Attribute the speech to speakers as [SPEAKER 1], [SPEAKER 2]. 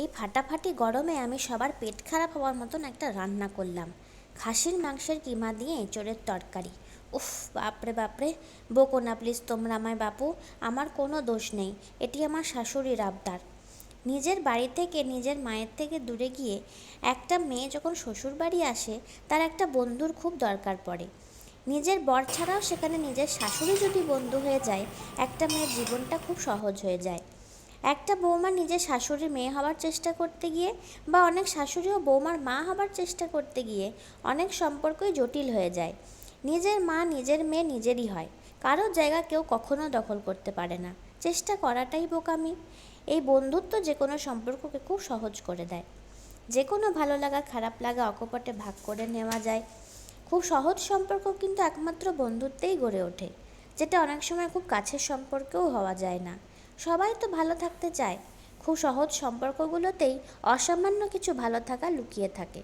[SPEAKER 1] এই ফাটাফাটি গরমে আমি সবার পেট খারাপ হওয়ার মতন একটা রান্না করলাম। খাসির মাংসের কিমা দিয়ে এঁচোড়ের তরকারি। উফ, বাপরে বাপরে। বকো না প্লিজ তোমরা আমায় বাপু, আমার কোনো দোষ নেই, এটি আমার শাশুড়ির আবদার। নিজের বাড়ি থেকে নিজের মায়ের থেকে দূরে গিয়ে একটা মেয়ে যখন শ্বশুর বাড়ি আসে, তার একটা বন্ধুর খুব দরকার পড়ে। নিজের বর ছাড়াও সেখানে নিজের শাশুড়ি যদি বন্ধু হয়ে যায়, একটা মেয়ের জীবনটা খুব সহজ হয়ে যায়। একটা বৌমা নিজের শাশুড়ির মেয়ে হওয়ার চেষ্টা করতে গিয়ে বা অনেক শাশুড়ি ও বৌমার মা হবার চেষ্টা করতে গিয়ে অনেক সম্পর্কই জটিল হয়ে যায়। নিজের মা নিজের মেয়ে নিজেরই হয়। কারোর জায়গা কেউ কখনো দখল করতে পারে না। চেষ্টা করাটাই বোকামি। এই বন্ধুত্ব যে কোনো সম্পর্ককে খুব সহজ করে দেয়। যে কোনো ভালো লাগা, খারাপ লাগা অকপটে ভাগ করে নেওয়া যায়। খুব সহজ সম্পর্ক কিন্তু একমাত্র বন্ধুত্বেই গড়ে ওঠে। যেটা অনেক সময় খুব কাছের সম্পর্কেও হওয়া যায় না। সবাই তো ভালো থাকতে চায়। খুব সহজ সম্পর্কগুলোতেই অসামান্য কিছু ভালো থাকা লুকিয়ে থাকে।